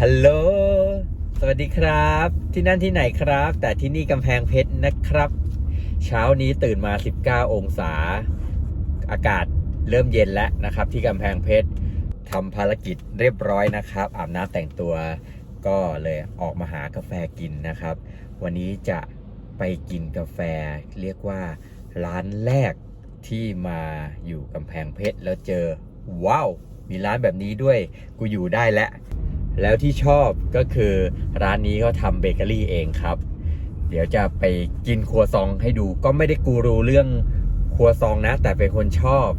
ฮัลโหล สวัสดีครับ ที่นั่นที่ไหนครับ แต่ที่นี่กำแพงเพชรนะครับ เช้านี้ตื่นมา 19 องศา อากาศเริ่มเย็นแล้วนะครับ ที่กำแพงเพชรทำภารกิจเรียบร้อยนะครับ อาบน้ำแต่งตัวก็เลยออกมาหากาแฟกินนะครับ วันนี้จะไปกินกาแฟเรียกว่าร้านแรกที่มาอยู่กำแพงเพชรแล้วเจอว้าว มีร้านแบบนี้ด้วยกูอยู่ได้แล้ว แล้วที่ชอบก็คือร้านนี้เขาทำเบเกอรี่เองครับ เดี๋ยวจะไปกินครัวซองให้ดูก็ไม่ได้กูรูเรื่องครัวซองนะ แต่เป็นคนชอบ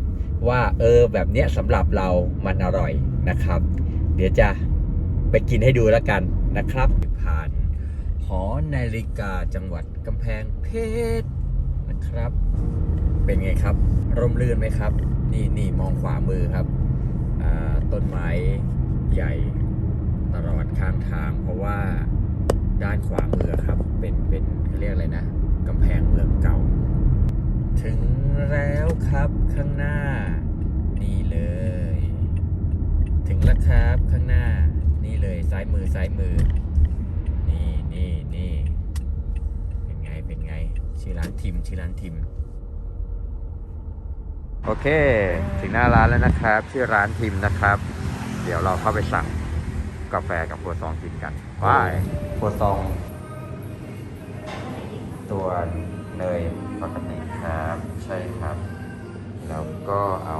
ว่าเออแบบเนี้ยสำหรับเรามันอร่อยนะครับ เดี๋ยวจะไปกินให้ดูแล้วกันนะครับ ผ่านหอนาฬิกาจังหวัดกำแพงเพชรนะครับ เป็นไงครับ ร่มรื่นไหมครับ นี่นี่มองขวามือครับอ่าต้นไม้ใหญ่ ตลอดข้างทาง เพราะว่าด้านขวามือครับ เป็นเป็นเขาเรียกอะไรนะกำแพงเมืองเก่า ถึงแล้วครับข้างหน้านี่เลย ถึงแล้วครับข้างหน้านี่เลยซ้ายมือซ้ายมือ นี่นี่นี่เป็นไงเป็นไงชื่อร้านทิมชื่อร้านทิมโอเค ถึงหน้าร้านแล้วนะครับ ชื่อร้านทิมนะครับ เดี๋ยวเราเข้าไปสั่ง กาแฟกับครัวซองกินกันว้ายครัวซอง ตัวเนยปกติครับใช่ครับ แล้วก็เอา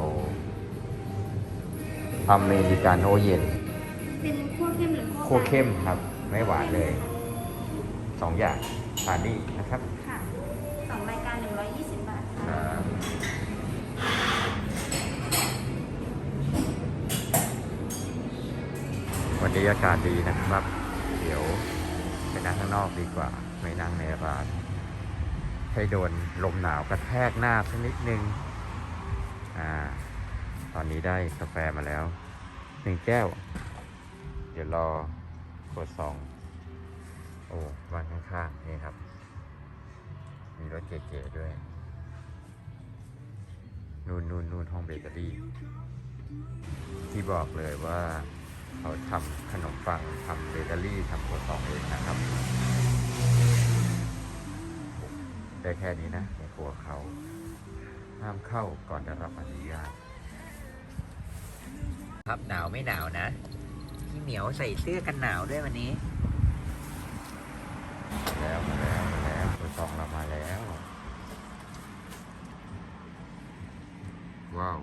อเมริกาโน่เย็น เป็นคั่วเข้มหรือคั่วเข้มครับ ไม่หวานเลยสองอย่างทานนี่นะครับ ค่ะสองรายการ120บาทค่ะ วันนี้อากาศดีนะครับ เดี๋ยวไปนั่งข้างนอกดีกว่า ไม่นั่งในร้าน ให้โดนลมหนาวกระแทกหน้าสักนิดนึง อ่า ตอนนี้ได้กาแฟมาแล้วหนึ่งแก้ว เดี๋ยวรอขวดสองโอ้บ้านข้างๆนี่ครับ มีรถเก๋ๆด้วยนู่นนู่นนู่นห้องเบเกอรี่ ที่บอกเลยว่า เขาทำขนมปังทำเบเกอรี่ทำครัวซองเองนะครับได้แค่นี้นะในครัวเขาห้ามเข้าก่อนได้รับอนุญาตครับหนาวไม่หนาวนะพี่เหมียวใส่เสื้อกันหนาวด้วยวันนี้ แล้วมาแล้วมาแล้วครัวซองเรามาแล้ว ว้าว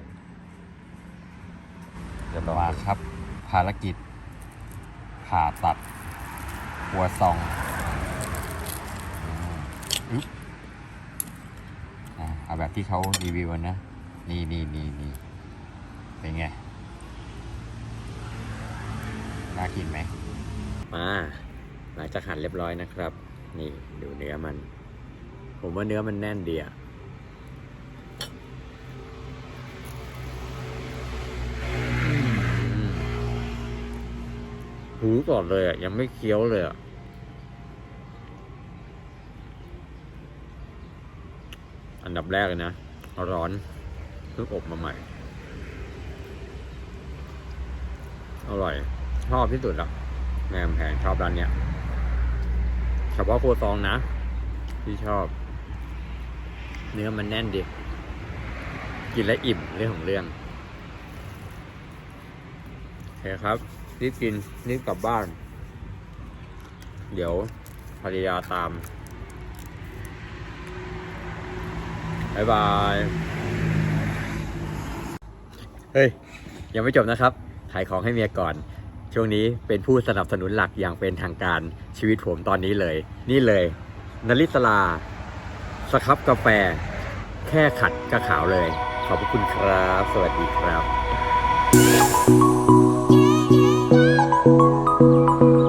เดี๋ยวมาครับ ภารกิจ ผ่าตัดหัวซองอึ๊บเอาแบบที่เขารีวิวนะ นี่นี่นี่นี่เป็นไง น่ากินไหม มา หลังจากหั่นเรียบร้อยนะครับ นี่ดูเนื้อมัน ผมว่าเนื้อมันแน่นดีอะ หูก่อนเลยอะ ยังไม่เคี้ยวเลยอะ อันดับแรกเลยนะ ร้อนเพิ่งอบมาใหม่ อร่อย ชอบที่สุดอะแม่แพงชอบร้านเนี้ยเฉพาะครัวซองนะ ที่ชอบ เนื้อมันแน่นดีกินแล้วอิ่มเรื่องของเรื่องโอเคครับ รีบกินรีบกลับบ้าน เดี๋ยวภรรยาตามบายบาย เฮ้ย ยังไม่จบนะครับ ขายของให้เมียก่อน ช่วงนี้เป็นผู้สนับสนุนหลักอย่างเป็นทางการชีวิตผมตอนนี้เลย นี่เลยนลิสลาสครับกาแฟ แค่ขัดก็ขาวเลย ขอบพระคุณครับ สวัสดีครับ Thank you.